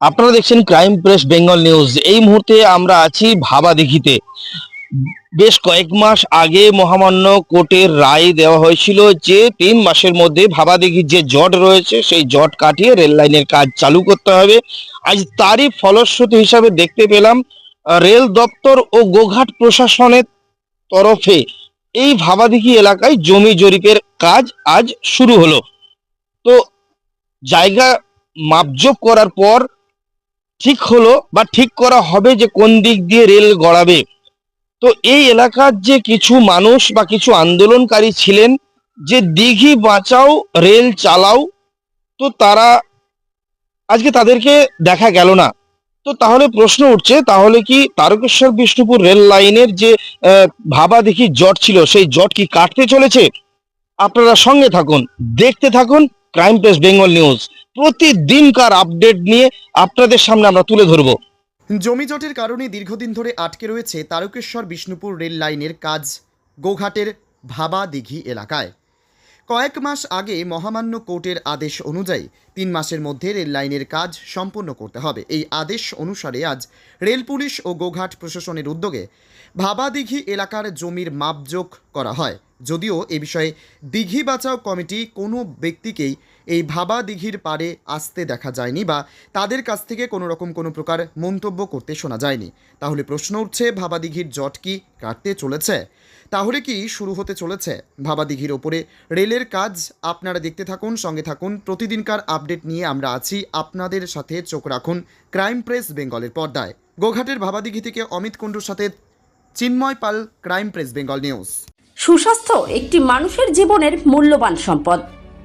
আপনারা দেখছেন crime press Bengal news এই মুহূর্তে আমরা আছি ভাবা দেখিতে। বেশ কয়েক মাস আগে মহামান্য কোর্টের রায় দেওয়া হয়েছিল যে, তিন মাসের মধ্যে ভাবাদিঘির যে জট রয়েছে, সেই জট কাটিয়ে রেল লাইনের কাজ চালু করতে হবে। আজ তারই ফলশ্রুতি হিসাবে দেখতে পেলাম, রেল দপ্তর ও গোঘাট প্রশাসনের তরফে এই ভাবাদিঘি এলাকায় জমি জরিপের কাজ আজ শুরু হলো। তো জায়গা মাপজোপ করার পর ঠিক হলো বা ঠিক করা হবে যে কোন দিক দিয়ে রেল গড়াবে। তো এই এলাকার যে কিছু মানুষ বা কিছু আন্দোলনকারী ছিলেন, যে দিঘি বাঁচাও, রেল চালাও, তো তারা আজকে তাদেরকে দেখা গেল না। তো তাহলে প্রশ্ন উঠছে, তাহলে কি তারকেশ্বর বিষ্ণুপুর রেল লাইনের যে ভাবা দেখি জট ছিল, সেই জট কি কাটতে চলেছে? আপনারা সঙ্গে থাকুন, দেখতে থাকুন, ক্রাইম প্রেস, বেঙ্গল নিউজ। প্রতিদিনকার আপডেট নিয়ে আপনাদের সামনে আমরা তুলে ধরবো। জমিজটের কারণে দীর্ঘদিন ধরে আটকে রয়েছে তারকেশ্বর বিষ্ণুপুর রেল লাইনের কাজ গোঘাটের ভাবা দিঘি এলাকায়। কয়েক মাস আগে মহামান্য কোর্টের আদেশ অনুযায়ী তিন মাসের মধ্যে রেল লাইনের কাজ সম্পন্ন করতে হবে। এই আদেশ অনুসারে আজ রেল পুলিশ ও গোঘাট প্রশাসনের উদ্যোগে ভাবা দিঘি এলাকার জমির মাপজোক করা হয়। যদিও এ বিষয়ে দিঘি বাঁচাও কমিটি কোনো ব্যক্তিকেই এই ভাবা দিঘির পাড়ে আসতে দেখা যায়নি বা তাদের কাছ থেকে কোনো রকম কোনো প্রকার মন্তব্য করতে শোনা যায়নি। তাহলে প্রশ্ন উঠছে ভাবা দিঘির জট কি কাটতে চলেছে? তাহলে কি শুরু হতে চলেছে? ভাবা দিঘির ওপরে রেলের কাজ আপনারা দেখতে থাকুন, সঙ্গে থাকুন। প্রতিদিনকার আপডেট নিয়ে আমরা আছি আপনাদের সাথে। চোখ রাখুন ক্রাইম প্রেস বেঙ্গলের পর্দায়। গোঘাটের ভাবাদিঘি থেকে অমিত কুণ্ডুর সাথে Chinmoy Pal, crime press Bengal news. সুস্বাস্থ্য একটি মানুষের জীবনের মূল্যবান সম্পদ।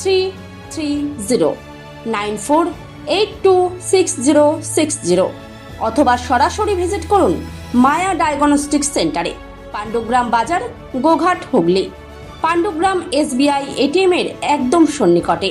three three zero nine four eight two six zero six zero অথবা সরাসরি ভিজিট করুন মায়া ডায়াগনস্টিক সেন্টারে পাণ্ডুগ্রাম বাজার, গোঘাট হুগলি। পাণ্ডুগ্রাম এসবিআই এটিএমের একদম সন্নিকটে।